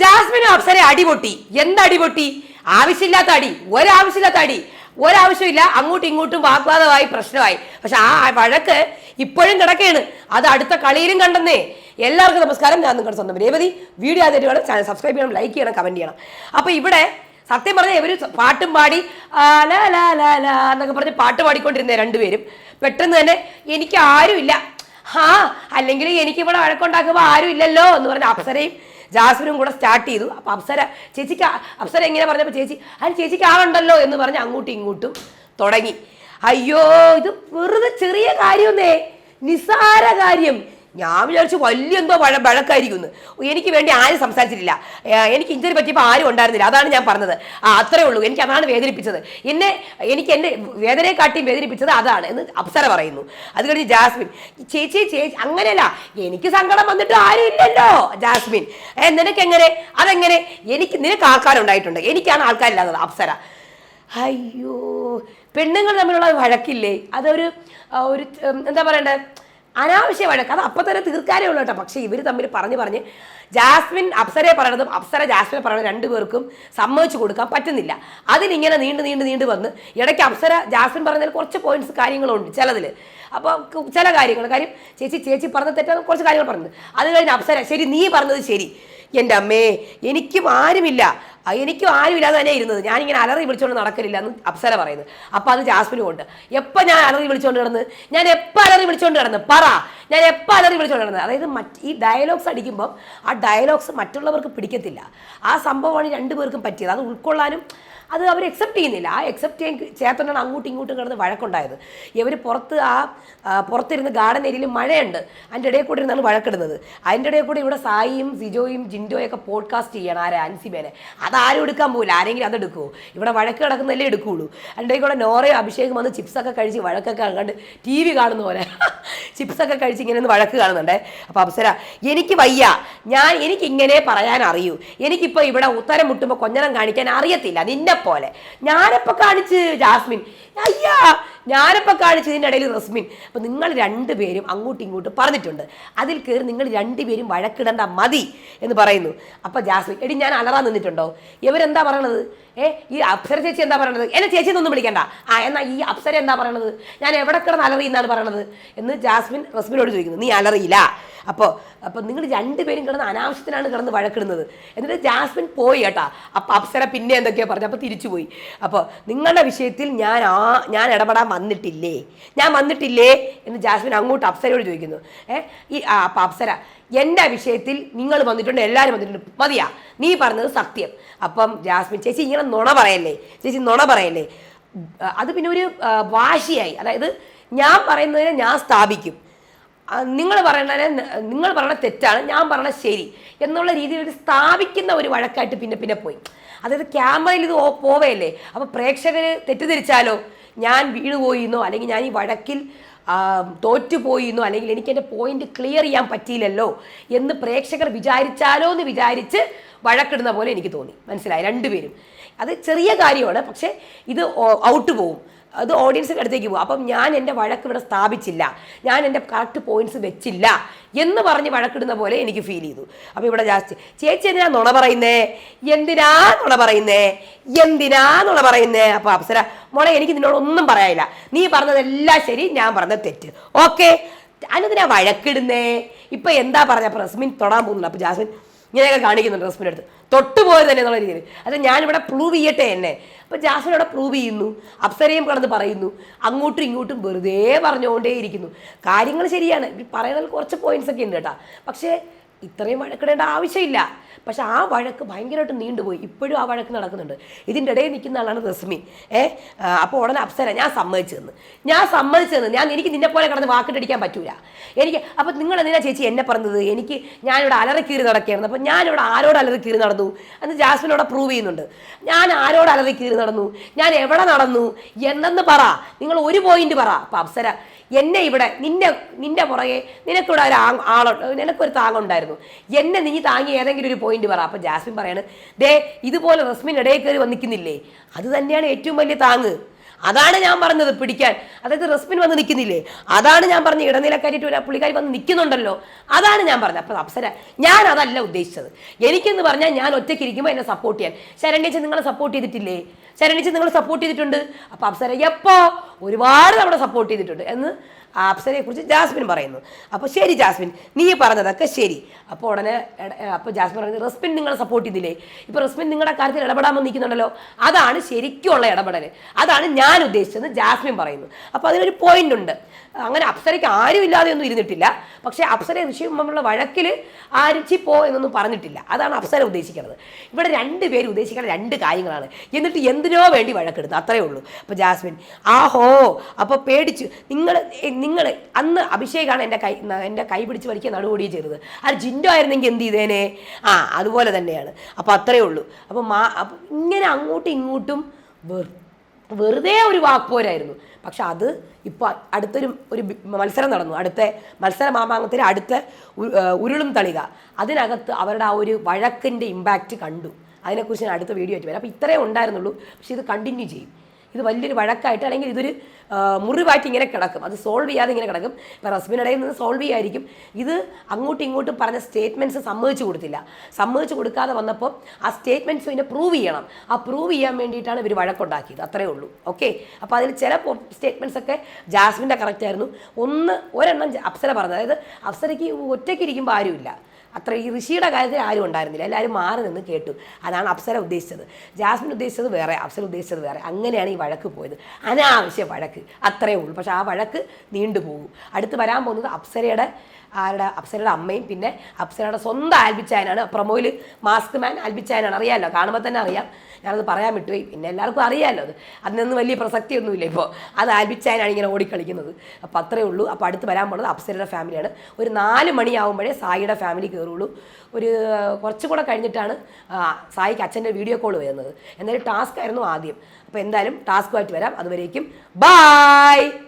ജാസ്മിനും അപ്സരെ അടിപൊട്ടി എന്ത് അടിപൊട്ടി ആവശ്യമില്ലാത്ത അടി. ഒരാവശ്യമില്ലാത്ത അടി. ഒരാവശ്യമില്ല. അങ്ങോട്ടും ഇങ്ങോട്ടും വാഗ്വാദമായി പ്രശ്നമായി. പക്ഷെ ആ വഴക്ക് ഇപ്പോഴും കിടക്കുകയാണ് അത് അടുത്ത കളിയിലും കണ്ടെന്നേ. എല്ലാവർക്കും നമസ്കാരം. ഞാൻ നിങ്ങളുടെ സ്വന്തം രേവതി. വീഡിയോ ആദ്യമായിട്ട് ചാനൽ സബ്സ്ക്രൈബ് ചെയ്യണം ലൈക്ക് ചെയ്യണം കമന്റ് ചെയ്യണം. അപ്പോൾ ഇവിടെ സത്യം പറഞ്ഞാൽ ഇവർ പാട്ടും പാടി ലാ ലാ ലാ ലാ എന്നൊക്കെ പറഞ്ഞ് പാട്ട് പാടിക്കൊണ്ടിരുന്ന രണ്ടുപേരും. പെട്ടെന്ന് തന്നെ എനിക്ക് ആരുമില്ല. ഹാ അല്ലെങ്കിൽ എനിക്ക് ഇവിടെ വഴക്കുണ്ടാക്കുമ്പോൾ ആരും ഇല്ലല്ലോ എന്ന് പറഞ്ഞ അപ്സരയും ജാസ്മിനും കൂടെ സ്റ്റാർട്ട് ചെയ്തു. അപ്പൊ അപ്സര ചേച്ചിക്ക് അപ്സര എങ്ങനെ പറഞ്ഞപ്പോൾ ചേച്ചി അതിന് ചേച്ചിക്ക് ആളുണ്ടല്ലോ എന്ന് പറഞ്ഞ് അങ്ങോട്ടും ഇങ്ങോട്ടും തുടങ്ങി. അയ്യോ ഇത് വെറുതെ ചെറിയ കാര്യമൊന്നേ. നിസാര കാര്യം. ഞാൻ വിചാരിച്ചു വലിയ എന്തോ വഴ വഴക്കായിരിക്കുന്നു. എനിക്ക് വേണ്ടി ആരും സംസാരിച്ചിട്ടില്ല. എനിക്ക് ഇഞ്ചറി പറ്റിയപ്പോൾ ആരും ഉണ്ടായിരുന്നില്ല. അതാണ് ഞാൻ പറഞ്ഞത്. ആ അത്രേ ഉള്ളൂ. എനിക്ക് അതാണ് വേദനിപ്പിച്ചത്. എന്നെ എനിക്ക് എന്റെ വേദനയെ കാട്ടി വേദനിപ്പിച്ചത് അതാണ് എന്ന് അപ്സര പറയുന്നു. അത് കഴിഞ്ഞ് ജാസ്മിൻ ചേച്ചി ചേച്ചി അങ്ങനെയല്ല. എനിക്ക് സങ്കടം വന്നിട്ട് ആരും ഇല്ലല്ലോ ജാസ്മിൻ. ഏ, നിനക്ക് എങ്ങനെ അതെങ്ങനെ? എനിക്ക് നിനക്ക് ആൾക്കാരുണ്ടായിട്ടുണ്ട്. എനിക്കാണ് ആൾക്കാരില്ലാത്തത് അപ്സര. അയ്യോ പെണ്ണുങ്ങൾ തമ്മിലുള്ള വഴക്കില്ലേ? അതൊരു ഒരു എന്താ പറയണ്ടേ? അനാവശ്യ വഴക്ക് അത് അപ്പം തന്നെ തീർക്കാനേ ഉള്ളൂ കേട്ടോ. പക്ഷേ ഇവർ തമ്മിൽ പറഞ്ഞ് പറഞ്ഞ് ജാസ്മിൻ അപ്സരയെ പറയണതും അപ്സര ജാസ്മിനെ പറയണതും രണ്ടുപേർക്കും സമ്മതിച്ചു കൊടുക്കാൻ പറ്റുന്നില്ല. അതിനിങ്ങനെ നീണ്ട് നീണ്ട് നീണ്ട് വന്ന് ഇടയ്ക്ക് അപ്സര ജാസ്മിൻ പറഞ്ഞതിൽ കുറച്ച് പോയിന്റ്സ് കാര്യങ്ങളുണ്ട് ചിലതിൽ അപ്പോൾ ചില കാര്യങ്ങൾ കാര്യം ചേച്ചി ചേച്ചി പറഞ്ഞ തെറ്റാണ് കുറച്ച് കാര്യങ്ങൾ പറഞ്ഞത്. അത് കഴിഞ്ഞ് അപ്സര ശരി നീ പറഞ്ഞത് ശരി. എന്റെ അമ്മേ എനിക്കും ആരുമില്ല. എനിക്കും ആരുമില്ലാതെ തന്നെ ഇരുന്നത്. ഞാനിങ്ങനെ അലറി വിളിച്ചുകൊണ്ട് നടക്കലില്ല എന്ന് അപ്സര പറയുന്നത്. അപ്പോൾ അത് ജാസ്മിനും ഉണ്ട്. എപ്പോൾ ഞാൻ അലറി വിളിച്ചുകൊണ്ട് കിടന്ന് ഞാൻ എപ്പോൾ അലറി വിളിച്ചുകൊണ്ട് കിടന്ന് പറ. ഞാൻ എപ്പോൾ അലറി വിളിച്ചുകൊണ്ട് കിടന്നത് അതായത് മറ്റ് ഈ ഡയലോഗ്സ് അടിക്കുമ്പം ആ ഡയലോഗ്സ് മറ്റുള്ളവർക്ക് പിടിക്കത്തില്ല. ആ സംഭവമാണ് രണ്ടുപേർക്കും പറ്റിയത്. അത് ഉൾക്കൊള്ളാനും അത് അവർ അക്സെപ്റ്റ് ചെയ്യുന്നില്ല. ആ അക്സെപ്റ്റ് ചെയ്യാൻ ചേർത്തോണ്ടാണ് അങ്ങോട്ടും ഇങ്ങോട്ടും കിടന്ന് വഴക്കുണ്ടായത്. ഇവർ പുറത്ത് ആ പുറത്തിരുന്ന് ഗാർഡൻ ഏരിയയിൽ മഴയുണ്ട്. അതിന്റെ ഇടയിൽ കൂടെ ഇരുന്നാണ് വഴക്കിടുന്നത്. അതിന്റെ ഇടയിൽ കൂടെ ഇവിടെ സായിയും സിജോയും ജിൻഡോയൊക്കെ പോഡ്കാസ്റ്റ് ചെയ്യണം ആരെ? അൻസിബേനെ അതാരും എടുക്കാൻ പോകില്ല ആരെങ്കിലും അത് എടുക്കുമോ ഇവിടെ വഴക്ക് കിടക്കുന്നതല്ലേ എടുക്കുകയുള്ളൂ അതിന്റെ കൂടെ നോറയും അഭിഷേകം വന്ന് ചിപ്സൊക്കെ കഴിച്ച് വഴക്കൊക്കെ കണ്ട് ടി വി കാണുന്ന പോലെ. ചിപ്സൊക്കെ കഴിച്ച് ഇങ്ങനെ ഒന്ന് വഴക്ക് കാണുന്നുണ്ടേ. അപ്പോൾ അപ്സര എനിക്ക് വയ്യ. ഞാൻ എനിക്ക് ഇങ്ങനെ പറയാൻ അറിയൂ എനിക്കിപ്പോൾ ഇവിടെ ഉത്തരം മുട്ടുമ്പോൾ കൊഞ്ഞനം കാണിക്കാൻ അറിയത്തില്ല നിന്നെ പോലെ ഞാനെപ്പോൾ കാണിച്ച് ജാസ്മിൻ അയ്യാ ഞാനിപ്പോൾ കാണിച്ചു ഇതിന്റെ ഇടയിൽ റസ്മിൻ. അപ്പം നിങ്ങൾ രണ്ടുപേരും അങ്ങോട്ടും ഇങ്ങോട്ടും പറഞ്ഞിട്ടുണ്ട്. അതിൽ കയറി നിങ്ങൾ രണ്ടുപേരും വഴക്കിടണ്ട മതി എന്ന് പറയുന്നു. അപ്പം ജാസ്മിൻ എടി ഞാൻ അലറാൻ നിന്നിട്ടുണ്ടോ? ഇവരെന്താ പറയണത്? ഏ ഈ അപ്സര ചേച്ചി എന്താ പറയണത്? എന്നെ ചേച്ചി എന്നൊന്നും വിളിക്കണ്ട. ആ എന്നാൽ ഈ അപ്സര എന്താ പറയണത്? ഞാൻ എവിടെ കിടന്ന് അലറി എന്നാണ് പറയണത്? എന്ന് ജാസ്മിൻ റസ്മിനോട് ചോദിക്കുന്നു. നീ അലറിയില്ല. അപ്പോൾ അപ്പോൾ നിങ്ങൾ രണ്ടുപേരും കിടന്ന് അനാവശ്യത്തിനാണ് കിടന്ന് വഴക്കിടുന്നത്. എന്നിട്ട് ജാസ്മിൻ പോയി കേട്ടാ. അപ്പം അപ്സര പിന്നെ എന്തൊക്കെയോ പറഞ്ഞു. അപ്പോൾ തിരിച്ചു പോയി അപ്പോൾ നിങ്ങളുടെ വിഷയത്തിൽ ഞാൻ ആ ഞാൻ ഇടപെടാൻ വന്നിട്ടില്ലേ? ഞാൻ വന്നിട്ടില്ലേ? എന്ന് ജാസ്മിൻ അങ്ങോട്ട് അപ്സരയോട് ചോദിക്കുന്നു. ഏ ഈ ആ അപ്പം അപ്സര എന്റെ വിഷയത്തിൽ നിങ്ങൾ വന്നിട്ടുണ്ട് എല്ലാവരും വന്നിട്ടുണ്ട്. മതിയാ നീ പറഞ്ഞത് സത്യം. അപ്പം ജാസ്മിൻ ചേച്ചി ഇങ്ങനെ നുണ പറയല്ലേ? ചേച്ചി നുണ പറയല്ലേ? അത് പിന്നെ ഒരു വാശിയായി. അതായത് ഞാൻ പറയുന്നതിനെ ഞാൻ സ്ഥാപിക്കും. നിങ്ങൾ പറയുന്നതിനെ നിങ്ങൾ പറയണ തെറ്റാണ് ഞാൻ പറയണ ശരി എന്നുള്ള രീതിയിൽ ഒരു സ്ഥാപിക്കുന്ന ഒരു വഴക്കായിട്ട് പിന്നെ പിന്നെ പോയി. അതായത് ക്യാമറയിൽ ഇത് പോവയല്ലേ അപ്പോൾ പ്രേക്ഷകർ തെറ്റിദ്ധരിച്ചാലോ? ഞാൻ വീണുപോയിന്നോ അല്ലെങ്കിൽ ഞാൻ ഈ വഴക്കിൽ തോറ്റുപോയിന്നോ അല്ലെങ്കിൽ എനിക്ക് എന്റെ പോയിന്റ് ക്ലിയർ ചെയ്യാൻ പറ്റിയില്ലല്ലോ എന്ന് പ്രേക്ഷകർ വിചാരിച്ചാലോ എന്ന് വിചാരിച്ച് വഴക്കിടുന്ന പോലെ എനിക്ക് തോന്നി. മനസ്സിലായി? രണ്ടുപേരും. അത് ചെറിയ കാര്യമാണ് പക്ഷേ ഇത് ഔട്ട് പോവും അത് ഓഡിയൻസിന്റെ അടുത്തേക്ക് പോകും അപ്പം ഞാൻ എന്റെ വഴക്ക് ഇവിടെ സ്ഥാപിച്ചില്ല. ഞാൻ എന്റെ കറക്റ്റ് പോയിന്റ്സ് വെച്ചില്ല എന്ന് പറഞ്ഞ് വഴക്കിടുന്ന പോലെ എനിക്ക് ഫീൽ ചെയ്തു. അപ്പോൾ ഇവിടെ ജാസ്തി ചേച്ചി എന്തിനാ നുണ പറയുന്നേ? എന്തിനാ നുണ പറയുന്നേ? എന്തിനാ നുണ പറയുന്നേ? അപ്പോൾ അപ്സര മോളെ എനിക്ക് നിന്നോടൊന്നും പറയാനില്ല. നീ പറഞ്ഞതെല്ലാം ശരി ഞാൻ പറഞ്ഞത് തെറ്റ്. ഓക്കെ അതിനെന്തിനാ വഴക്കിടുന്നേ? ഇപ്പം എന്താ പറഞ്ഞ? പ്രസ്മിൻ തൊടാൻ പോകുന്നുണ്ട്. അപ്പോൾ ജാസ്മിൻ ഇങ്ങനെയൊക്കെ കാണിക്കുന്നുണ്ട് റസ്മിന്റെ അടുത്ത്. തൊട്ടുപോയത് തന്നെ എന്നുള്ള രീതിയിൽ. അത് ഞാനിവിടെ പ്രൂവ് ചെയ്യട്ടെ എന്നെ. അപ്പം ജാസ്മിൻ അവിടെ പ്രൂവ് ചെയ്യുന്നു. അപ്സരയും കടന്ന് പറയുന്നു. അങ്ങോട്ടും ഇങ്ങോട്ടും വെറുതെ പറഞ്ഞുകൊണ്ടേയിരിക്കുന്നു. കാര്യങ്ങൾ ശരിയാണ്. പറയുന്നതിൽ കുറച്ച് പോയിന്റ്സ് ഒക്കെ ഉണ്ട് കേട്ടോ. പക്ഷേ ഇത്രയും വഴക്കിടേണ്ട ആവശ്യമില്ല. പക്ഷെ ആ വഴക്ക് ഭയങ്കരമായിട്ട് നീണ്ടുപോയി. ഇപ്പോഴും ആ വഴക്ക് നടക്കുന്നുണ്ട്. ഇതിന്റെ ഇടയിൽ നിൽക്കുന്ന ആളാണ് റസ്മി ഏ അപ്പോൾ ഉടനെ അപ്സര ഞാൻ സമ്മതിച്ചെന്ന്. ഞാൻ സമ്മതിച്ചെന്ന്. ഞാൻ എനിക്ക് നിന്നെ പോലെ കിടന്ന് വാക്കിട്ടടിക്കാൻ പറ്റൂല. എനിക്ക് അപ്പോൾ നിങ്ങൾ എന്തിനാ ചേച്ചി എന്നെ പറഞ്ഞത്? എനിക്ക് ഞാനിവിടെ അലറി കീറി നടക്കുകയായിരുന്നു. അപ്പോൾ ഞാനിവിടെ ആരോട് അലറി കീറി നടന്നു? അന്ന് ജാസ്മിനോടെ പ്രൂവ് ചെയ്യുന്നുണ്ട്. ഞാൻ ആരോട് അലറി കീറി നടന്നു? ഞാൻ എവിടെ നടന്നു? എന്നെന്ന് പറ. നിങ്ങൾ ഒരു പോയിന്റ് പറ. അപ്പോൾ അപ്സര എന്നെ ഇവിടെ നിന്റെ നിന്റെ പുറകെ നിനക്കിവിടെ ഒരു ആളുണ്ട് നിനക്കൊരു താങ്ങുണ്ടായിരുന്നു എന്നെ നീ താങ്ങി ഏതെങ്കിലും ഒരു പോയിന്റ് പറ. അപ്പം ജാസ്മിൻ പറയാണ് ദേ ഇതുപോലെ റസ്മിൻ ഇടയിൽ കയറി വന്നിക്കുന്നില്ലേ? അത് തന്നെയാണ് ഏറ്റവും വലിയ താങ്ങ്. അതാണ് ഞാൻ പറഞ്ഞത് പിടിക്കാൻ. അതായത് റസ്മിൻ വന്ന് നിൽക്കുന്നില്ലേ? അതാണ് ഞാൻ പറഞ്ഞ ഇടനിലക്കാരിട്ട് ഒരു പുള്ളിക്കാരി വന്ന് നിൽക്കുന്നുണ്ടല്ലോ. അതാണ് ഞാൻ പറഞ്ഞത്. അപ്പോൾ അപ്സര ഞാൻ അതല്ല ഉദ്ദേശിച്ചത്. എനിക്കെന്ന് പറഞ്ഞാൽ ഞാൻ ഒറ്റയ്ക്ക് ഇരിക്കുമ്പോൾ എന്നെ സപ്പോർട്ട് ചെയ്യാൻ. ശരണ്യച്ച് നിങ്ങളെ സപ്പോർട്ട് ചെയ്തിട്ടില്ലേ? ശരണ്യച്ച് നിങ്ങൾ സപ്പോർട്ട് ചെയ്തിട്ടുണ്ട്. അപ്പോൾ അപ്സര എപ്പോൾ ഒരുപാട് നമ്മളെ സപ്പോർട്ട് ചെയ്തിട്ടുണ്ട് എന്ന് ആ അപ്സരയെ കുറിച്ച് ജാസ്മിൻ പറയുന്നു. അപ്പോൾ ശരി ജാസ്മിൻ നീ പറഞ്ഞതൊക്കെ ശരി. അപ്പോൾ ഉടനെ അപ്പോൾ ജാസ്മിൻ പറയുന്നത് റെസ്മിൻ നിങ്ങളെ സപ്പോർട്ട് ചെയ്തില്ലേ? ഇപ്പോൾ റെസ്മിൻ നിങ്ങളുടെ കാര്യത്തിൽ ഇടപെടാമെന്ന് വന്നിരിക്കുന്നുണ്ടല്ലോ. അതാണ് ശരിക്കുള്ള ഇടപെടൽ അതാണ് ഞാൻ ഉദ്ദേശിച്ചതെന്ന് ജാസ്മിൻ പറയുന്നു. അപ്പോൾ അതിനൊരു പോയിന്റ് ഉണ്ട്. അങ്ങനെ അപ്സരയ്ക്ക് ആരും ഇല്ലാതെ ഒന്നും ഇരുന്നിട്ടില്ല. പക്ഷേ അപ്സര ഋഷിയും തമ്മിലുള്ള വഴക്കിൽ ആരിച്ചി പോ എന്നൊന്നും പറഞ്ഞിട്ടില്ല. അതാണ് അപ്സര ഉദ്ദേശിക്കുന്നത് ഇവിടെ രണ്ട് പേര് ഉദ്ദേശിക്കുന്ന രണ്ട് കാര്യങ്ങളാണ്. എന്നിട്ട് എന്തിനോ വേണ്ടി വഴക്കെടുത്തു അത്രയേ ഉള്ളൂ. അപ്പോൾ ജാസ്മിൻ ആഹോ അപ്പോൾ പേടിച്ചു. നിങ്ങൾ നിങ്ങൾ അന്ന് അഭിഷേകാണ് എന്റെ കൈ എന്റെ കൈ പിടിച്ച് വലിക്കാൻ നടുകൂടി ചെയ്തത്. അത് ജിൻഡോ ആയിരുന്നെങ്കിൽ എന്ത് ചെയ്തേനെ? ആ അതുപോലെ തന്നെയാണ്. അപ്പോൾ അത്രയേ ഉള്ളൂ. അപ്പോൾ മാ അപ്പോൾ ഇങ്ങനെ അങ്ങോട്ടും ഇങ്ങോട്ടും വെറുതെ ഒരു വാക്പോരായിരുന്നു പക്ഷെ അത് ഇപ്പോൾ അടുത്തൊരു ഒരു മത്സരം നടന്നു. അടുത്ത മത്സര മാമാങ്കത്തിൽ അടുത്ത ഉരുളും തളിക. അതിനകത്ത് അവരുടെ ആ ഒരു വഴക്കിന്റെ ഇമ്പാക്റ്റ് കണ്ടു. അതിനെക്കുറിച്ച് ഞാൻ അടുത്ത വീഡിയോ ആയിട്ട് വരാം. അപ്പോൾ ഇത്രയേ ഉണ്ടായിരുന്നുള്ളൂ. പക്ഷെ ഇത് കണ്ടിന്യൂ ചെയ്യും. ഇത് വലിയൊരു വഴക്കായിട്ട് അല്ലെങ്കിൽ ഇതൊരു മുറിവാക്കി ഇങ്ങനെ കിടക്കും. അത് സോൾവ് ചെയ്യാതെ ഇങ്ങനെ കിടക്കും. ഇപ്പോൾ റസ്ബിനിടയിൽ നിന്ന് സോൾവ് ചെയ്യായിരിക്കും. ഇത് അങ്ങോട്ടും ഇങ്ങോട്ടും പറഞ്ഞ സ്റ്റേറ്റ്മെന്റ്സ് സമ്മതിച്ചു കൊടുത്തില്ല. സമ്മതിച്ചു കൊടുക്കാതെ വന്നപ്പോൾ ആ സ്റ്റേറ്റ്മെന്റ്സ് പിന്നെ പ്രൂവ് ചെയ്യണം. ആ പ്രൂവ് ചെയ്യാൻ വേണ്ടിയിട്ടാണ് ഇവർ വഴക്കുണ്ടാക്കിയത്. അത്രേ ഉള്ളൂ. ഓക്കെ അപ്പോൾ അതിൽ ചില സ്റ്റേറ്റ്മെന്റ്സ് ഒക്കെ ജാസ്മിന്റെ കറക്റ്റ് ആയിരുന്നു. ഒന്ന് ഒരെണ്ണം അപ്സര പറഞ്ഞത്. അതായത് അപ്സരയ്ക്ക് ഒറ്റയ്ക്ക് ഇരിക്കുമ്പോൾ ആരുമില്ല. അത്ര ഈ ഋഷിയുടെ കാര്യത്തിൽ ആരും ഉണ്ടായിരുന്നില്ല. എല്ലാവരും മാറി നിന്ന് കേട്ടു. അതാണ് അപ്സര ഉദ്ദേശിച്ചത്. ജാസ്മിൻ ഉദ്ദേശിച്ചത് വേറെ അപ്സര ഉദ്ദേശിച്ചത് വേറെ. അങ്ങനെയാണ് ഈ വഴക്ക് പോയത്. അനാവശ്യ വഴക്ക്. അത്രയേ ഉള്ളൂ. പക്ഷേ ആ വഴക്ക് നീണ്ടുപോകും. അടുത്ത് വരാൻ പോകുന്നത് അപ്സരയുടെ ആരുടെ? അപ്സരയുടെ അമ്മയും പിന്നെ അപ്സരയുടെ സ്വന്തം ആൽബിച്ചായനാണ്. പ്രൊമോയിൽ മാസ്ക് മാൻ ആൽബിച്ചായനാണ്. അറിയാമല്ലോ കാണുമ്പോൾ തന്നെ അറിയാം. ഞാനത് പറയാൻ വിട്ടുപോയി. പിന്നെ എല്ലാവർക്കും അറിയാമല്ലോ അത്. അതിനൊന്നും വലിയ പ്രസക്തിയൊന്നുമില്ല ഇപ്പോൾ അത് ആൽബിച്ചായനാണ് ഇങ്ങനെ ഓടിക്കളിക്കുന്നത്. അപ്പോൾ അത്രേ ഉള്ളൂ. അപ്പോൾ അടുത്ത് വരാൻ പോകുന്നത് അപ്സരയുടെ ഫാമിലിയാണ്. ഒരു നാല് മണിയാവുമ്പോഴേ സായിയുടെ ഫാമിലി കയറുള്ളൂ. ഒരു കുറച്ചും കൂടെ കഴിഞ്ഞിട്ടാണ് സായിക്ക് അച്ഛന്റെ വീഡിയോ കോൾ വരുന്നത്. എന്തായാലും ടാസ്ക് ആയിരുന്നു ആദ്യം. അപ്പോൾ എന്തായാലും ടാസ്കുമായിട്ട് വരാം. അതുവരേക്കും. ബായ്!